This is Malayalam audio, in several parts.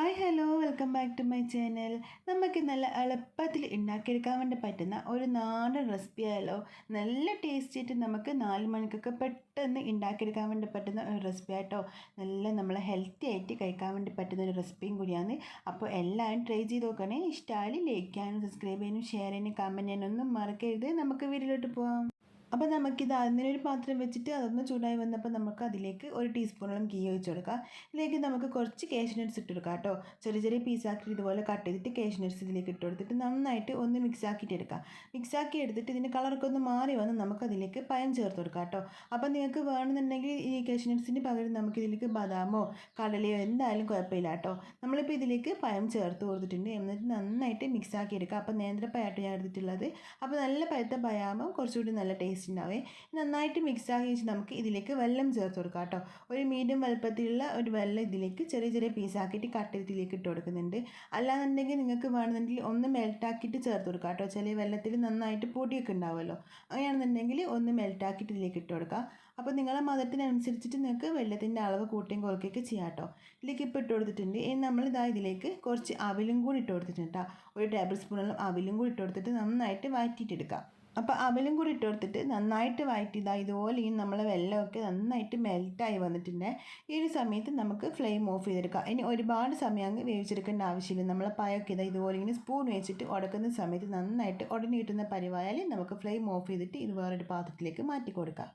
Hi hello welcome back to my channel. നമുക്ക് നല്ല എളുപ്പത്തിൽ ഉണ്ടാക്കിയെടുക്കാൻ വേണ്ടി പറ്റുന്ന ഒരു നാടൻ റെസിപ്പി ആയാലോ നല്ല ടേസ്റ്റി ആയിട്ട് നമുക്ക് നാല് മണിക്കൊക്കെ പെട്ടെന്ന് ഉണ്ടാക്കിയെടുക്കാൻ വേണ്ടി പറ്റുന്ന ഒരു റെസിപ്പി ആയിട്ടോ നല്ല നമ്മൾ ഹെൽത്തി ആയിട്ട് കഴിക്കാൻ വേണ്ടി പറ്റുന്ന ഒരു റെസിപ്പിയും കൂടിയാണ്. അപ്പോൾ എല്ലാവരും ട്രൈ ചെയ്ത് നോക്കണേ. ഇഷ്ടമായി ലൈക്ക് ചെയ്യാനും സബ്സ്ക്രൈബ് ചെയ്യാനും ഷെയർ ചെയ്യാനും കമന്റ് ചെയ്യാനൊന്നും മറക്കരുത്. നമുക്ക് വീട്ടിലോട്ട് പോകാം അപ്പോൾ നമുക്കിത് അതിനൊരു പാത്രം വെച്ചിട്ട് അതൊന്ന് ചൂടായി വന്നപ്പോൾ നമുക്ക് അതിലേക്ക് ഒരു ടീസ്പൂണോളം ഗീ ഒഴിച്ച് കൊടുക്കാം. ഇതിലേക്ക് നമുക്ക് കുറച്ച് കേഷ്നട്ട്സ് ഇട്ട് കൊടുക്കാം കേട്ടോ. ചെറിയ ചെറിയ പീസാക്കി ഇതുപോലെ കട്ട് ചെയ്തിട്ട് കേഷ്നട്ട്സ് ഇതിലേക്ക് ഇട്ട് കൊടുത്തിട്ട് നന്നായിട്ട് ഒന്ന് മിക്സ് ആക്കിയിട്ട് എടുക്കാം. മിക്സ് ആക്കി എടുത്തിട്ട് ഇതിന്റെ കളറൊക്കെ ഒന്ന് മാറി വന്ന് നമുക്ക് അതിലേക്ക് പയം ചേർത്ത് കൊടുക്കാം കേട്ടോ. അപ്പോൾ നിങ്ങൾക്ക് വേണമെന്നുണ്ടെങ്കിൽ ഈ കേഷ്നട്ട്സിന് പകരം നമുക്ക് ഇതിലേക്ക് ബദാമോ കടലയോ എന്തായാലും കുഴപ്പമില്ല കേട്ടോ. നമ്മളിപ്പോൾ ഇതിലേക്ക് പയം ചേർത്ത് കൊടുത്തിട്ടുണ്ട്. എന്നിട്ട് നന്നായിട്ട് മിക്സ് ആക്കി എടുക്കാം. അപ്പോൾ നേന്ത്രപ്പയായിട്ട് ഞാൻ എടുത്തിട്ടുള്ളത്. അപ്പോൾ നല്ല പഴുത്ത പയാമോ കുറച്ചുകൂടി നല്ല ടേസ്റ്റ് ഉണ്ടാവേ നന്നായിട്ട് മിക്സ് ആക്കി വെച്ച് നമുക്ക് ഇതിലേക്ക് വെള്ളം ചേർത്ത് കൊടുക്കാം കേട്ടോ. ഒരു മീഡിയം വലുപ്പത്തിലുള്ള ഒരു വെള്ളം ഇതിലേക്ക് ചെറിയ ചെറിയ പീസാക്കിയിട്ട് കട്ട് ഇതിലേക്ക് ഇട്ട് കൊടുക്കുന്നുണ്ട്. അല്ലാന്നുണ്ടെങ്കിൽ നിങ്ങൾക്ക് വേണമെന്നുണ്ടെങ്കിൽ ഒന്ന് മെൽട്ടാക്കിയിട്ട് ചേർത്ത് കൊടുക്കാം കേട്ടോ. ചില വെള്ളത്തിൽ നന്നായിട്ട് പൊടിയൊക്കെ ഉണ്ടാവുമല്ലോ. അങ്ങനെയാണെന്നുണ്ടെങ്കിൽ ഒന്ന് മെൽട്ടാക്കിയിട്ട് ഇതിലേക്ക് ഇട്ട് കൊടുക്കാം. അപ്പോൾ നിങ്ങളെ മതത്തിനനുസരിച്ചിട്ട് നിങ്ങൾക്ക് വെള്ളത്തിന്റെ അളവ് കൂട്ടിയും കുറയ്ക്കുകയൊക്കെ ചെയ്യാം കേട്ടോ. ഇതിലേക്ക് ഇപ്പോൾ ഇട്ട് കൊടുത്തിട്ടുണ്ട്. ഇനി നമ്മൾ ഇതാ ഇതിലേക്ക് കുറച്ച് അവിലും കൂടി ഇട്ട് കൊടുത്തിട്ടുണ്ട് കേട്ടോ. ഒരു ടേബിൾ സ്പൂണോളം അവിലും കൂടി ഇട്ട് കൊടുത്തിട്ട് നന്നായിട്ട് വാറ്റിയിട്ടെടുക്കാം അപ്പോൾ അവലും കൂടി ഇട്ട് കൊടുത്തിട്ട് നന്നായിട്ട് വഴറ്റിതാ ഇതുപോലെ ഈ നമ്മളെ വെള്ളമൊക്കെ നന്നായിട്ട് മെൽറ്റായി വന്നിട്ടുണ്ട്. ഈ ഒരു സമയത്ത് നമുക്ക് ഫ്ലെയിം ഓഫ് ചെയ്തെടുക്കാം. ഇനി ഒരുപാട് സമയം അങ്ങ് വേവിച്ചെടുക്കേണ്ട ആവശ്യമില്ല. നമ്മളെ പായൊക്കെ ഇതാ ഇതുപോലെ ഇങ്ങനെ സ്പൂൺ വെച്ചിട്ട് ഉടക്കുന്ന സമയത്ത് നന്നായിട്ട് ഉടനെ കിട്ടുന്ന പരിവായാൽ നമുക്ക് ഫ്ലെയിം ഓഫ് ചെയ്തിട്ട് ഇത് വേറൊരു പാത്രത്തിലേക്ക് മാറ്റി കൊടുക്കാം.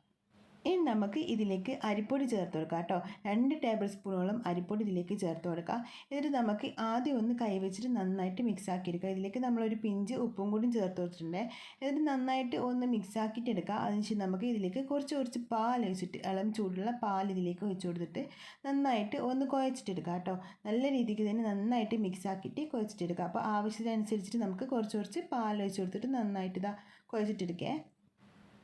ഇനി നമുക്ക് ഇതിലേക്ക് അരിപ്പൊടി ചേർത്ത് കൊടുക്കാം കേട്ടോ. രണ്ട് ടേബിൾ സ്പൂണോളം അരിപ്പൊടി ഇതിലേക്ക് ചേർത്ത് കൊടുക്കുക എന്നിട്ട് നമുക്ക് ആദ്യം ഒന്ന് കൈവച്ചിട്ട് നന്നായിട്ട് മിക്സ് ആക്കിയെടുക്കുക ഇതിലേക്ക് നമ്മളൊരു പിഞ്ച് ഉപ്പും കൂടി ചേർത്ത് കൊടുത്തിട്ടുണ്ട്. എന്നിട്ട് നന്നായിട്ട് ഒന്ന് മിക്സ് ആക്കിയിട്ട് എടുക്കുക അതിനുശേഷം നമുക്ക് ഇതിലേക്ക് കുറച്ച് കുറച്ച് പാൽ ഒഴിച്ചിട്ട് ഇളം ചൂടുള്ള പാൽ ഇതിലേക്ക് ഒഴിച്ച് കൊടുത്തിട്ട് നന്നായിട്ട് ഒന്ന് കുഴച്ചിട്ടെടുക്കുക കേട്ടോ. നല്ല രീതിക്ക് തന്നെ നന്നായിട്ട് മിക്സ് ആക്കിയിട്ട് കുഴച്ചിട്ടെടുക്കുക അപ്പോൾ ആവശ്യത്തിനനുസരിച്ചിട്ട് നമുക്ക് കുറച്ച് കുറച്ച് പാൽ ഒഴിച്ച് കൊടുത്തിട്ട് നന്നായിട്ട് ഇതാ കുഴച്ചിട്ടെടുക്കേ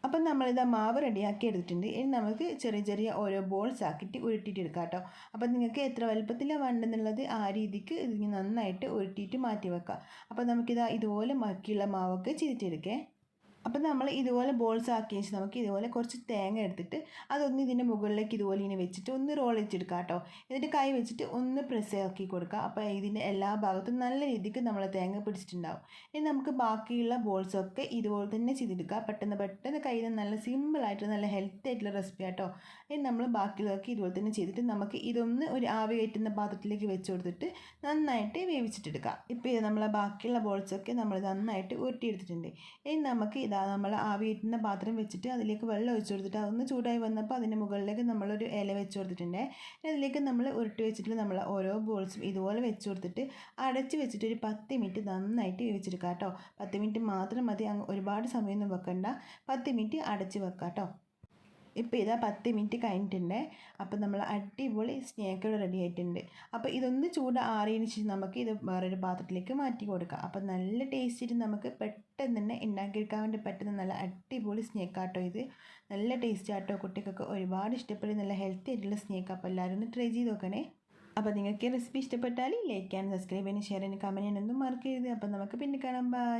അപ്പം നമ്മളിത് മാവ് റെഡിയാക്കി എടുത്തിട്ടുണ്ട്. ഇനി നമുക്ക് ചെറിയ ചെറിയ ഓരോ ബോൾസ് ആക്കിയിട്ട് ഉരുട്ടിയിട്ട് എടുക്കാം കേട്ടോ. അപ്പം നിങ്ങൾക്ക് എത്ര വലുപ്പത്തിലാണ് വേണ്ടെന്നുള്ളത് ആ രീതിക്ക് ഇതിന് നന്നായിട്ട് ഉരുട്ടിയിട്ട് മാറ്റി വെക്കാം അപ്പം നമുക്കിത് ഇതുപോലെ ബാക്കിയുള്ള മാവൊക്കെ ചെയ്തിട്ടെടുക്കേ. അപ്പം നമ്മൾ ഇതുപോലെ ബോൾസ് ആക്കി വെച്ച് നമുക്ക് ഇതുപോലെ കുറച്ച് തേങ്ങ എടുത്തിട്ട് അതൊന്ന് ഇതിന്റെ മുകളിലേക്ക് ഇതുപോലെ ഇങ്ങനെ വെച്ചിട്ട് ഒന്ന് റോൾ വെച്ചെടുക്കുക കേട്ടോ. എന്നിട്ട് കൈ വെച്ചിട്ട് ഒന്ന് പ്രസ് ആക്കി കൊടുക്കുക. അപ്പോൾ ഇതിന്റെ എല്ലാ ഭാഗത്തും നല്ല രീതിക്ക് നമ്മൾ തേങ്ങ പിടിച്ചിട്ടുണ്ടാവും. ഇനി നമുക്ക് ബാക്കിയുള്ള ബോൾസൊക്കെ ഇതുപോലെ തന്നെ ചെയ്തെടുക്കുക. പെട്ടെന്ന് പെട്ടെന്ന് കയ്യിൽ നല്ല സിമ്പിളായിട്ട് നല്ല ഹെൽത്തി ആയിട്ടുള്ള റെസിപ്പി ആട്ടോ. ഇനി നമ്മൾ ബാക്കിയുള്ളതൊക്കെ ഇതുപോലെ തന്നെ ചെയ്തിട്ട് നമുക്ക് ഇതൊന്ന് ഒരു ആവി കയറ്റുന്ന പാത്രത്തിലേക്ക് വെച്ച് കൊടുത്തിട്ട് നന്നായിട്ട് വേവിച്ചിട്ടെടുക്കുക ഇപ്പോൾ ഇത് നമ്മളെ ബാക്കിയുള്ള ബോൾസൊക്കെ നമ്മൾ നന്നായിട്ട് ഉരുട്ടിയെടുത്തിട്ടുണ്ട്. ഇനി നമുക്ക് ഇതാ നമ്മൾ ആ ഇട്ടുന്ന പാത്രം വെച്ചിട്ട് അതിലേക്ക് വെള്ളം ഒഴിച്ചു കൊടുത്തിട്ട് അതൊന്ന് ചൂടായി വന്നപ്പോൾ അതിന്റെ മുകളിലേക്ക് നമ്മളൊരു ഇല വെച്ച് കൊടുത്തിട്ടുണ്ട്. അതിലേക്ക് നമ്മൾ ഉരുട്ടി വെച്ചിട്ട് നമ്മൾ ഓരോ ബോൾസും ഇതുപോലെ വെച്ച് കൊടുത്തിട്ട് അടച്ച് വെച്ചിട്ട് ഒരു പത്ത് മിനിറ്റ് നന്നായിട്ട് വേവിച്ചെടുക്കാം കേട്ടോ. പത്ത് മിനിറ്റ് മാത്രം മതി ഒരുപാട് സമയമൊന്നും വെക്കണ്ട. പത്ത് മിനിറ്റ് അടച്ച് വെക്കാം കേട്ടോ. ഇപ്പോൾ ഇതാ പത്ത് മിനിറ്റ് കഴിഞ്ഞിട്ടുണ്ട്. അപ്പോൾ നമ്മൾ അടിപൊളി സ്നേക്കുകൾ റെഡി ആയിട്ടുണ്ട്. അപ്പോൾ ഇതൊന്ന് ചൂട് ആറിയതിന് ശേഷം നമുക്ക് ഇത് വേറൊരു പാത്രത്തിലേക്ക് മാറ്റി കൊടുക്കാം. അപ്പോൾ നല്ല ടേസ്റ്റിൽ നമുക്ക് പെട്ടെന്ന് തന്നെ ഉണ്ടാക്കിയെടുക്കാൻ വേണ്ടി പറ്റുന്ന നല്ല അടിപൊളി സ്നേക്കാട്ടോ ഇത്. നല്ല ടേസ്റ്റ് ആട്ടോ കുട്ടികൾക്ക്. ഒരുപാട് ഇഷ്ടപ്പെടുന്ന നല്ല ഹെൽത്തി ആയിട്ടുള്ള സ്നേക്ക് അപ്പോൾ എല്ലാവരും ഒന്ന് ട്രൈ ചെയ്ത് നോക്കണേ. അപ്പോൾ നിങ്ങൾക്ക് റെസിപ്പി ഇഷ്ടപ്പെട്ടാൽ ലൈക്ക് ആൻഡ് സബ്സ്ക്രൈബ് ചെയ്യാനും ഷെയർ ചെയ്യാനും കമന്റ് ചെയ്യാനൊന്നും മറക്കരുത്. അപ്പോൾ നമുക്ക് പിന്നെ കാണാം. ബൈ